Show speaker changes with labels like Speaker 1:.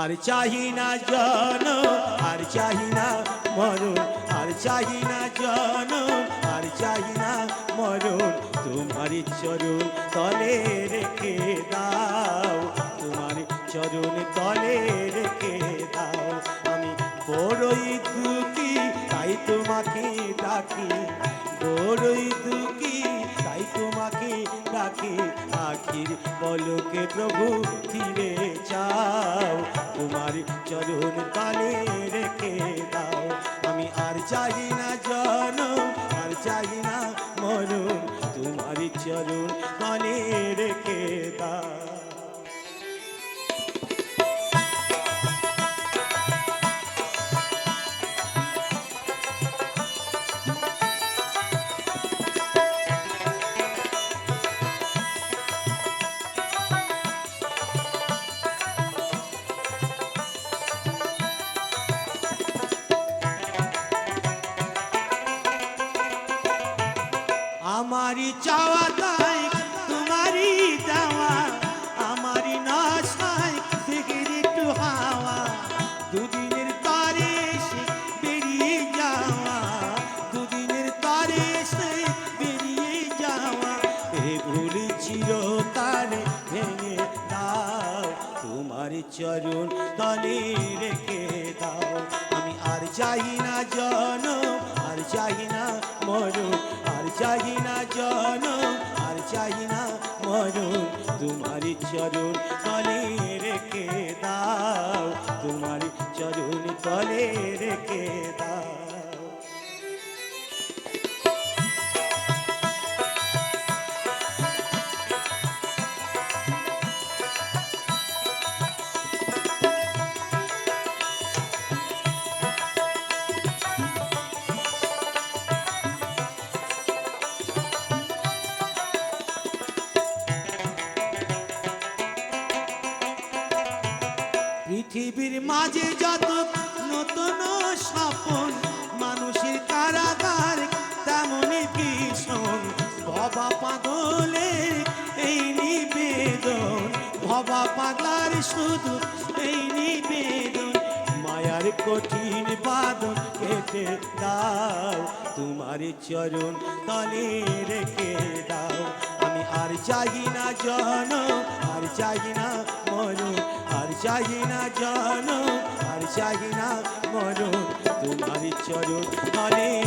Speaker 1: আর চাহি না জন, আর চাহি না মরণ, আর চাহি না জন, আর চাহি না মরণ। তোমার চরণ তলে রেখে দাও, তোমার চরণ তলে রেখে দাও। আমি বড়ই তোমাকে ডাকি। বড়ই দুঃখী, তাই তোমাকে ডাকি। আখির বলকে প্রভু ফিরে চাও। তোমার চরণ তালে রেখে দাও। আমি আর চাই না জন আর চাই না মরণ। তোমার চরণ তালে রেখে দাও। আমারই চাওয়া তাই, তোমারই দেওয়া, আমারই নশাই থেকে একটু হাওয়া। দুদিনের তরে সে বেরিয়ে যাওয়া, দুদিনের তরে সে বেরিয়ে যাওয়া। এ ভুল চিরকালে ভেঙে দাও, তোমার চরণ তলে রেখে দাও। আমি আর চাই না জন আর চাই না চাই না জন আর চাই না মরণ। তোমার চরণ তলে রেখে দাও, তোমার চরণ তলে রেখে দাও। পৃথিবীর মাঝে যত নতুন স্বপন, মানুষের কারাগার তেমনই ভীষণ। ভবা পাগলের এই নিবেদন, ভবা পাগলার শুধু এই নিবেদন। মায়ার কঠিন বাদন কেটে দাও, তোমার চরণ তলে রেখে দাও। আমি আর চাই না জন আর চাই না মরণ চাই না জন আর চাই না মরণ তোমার চরণ তলে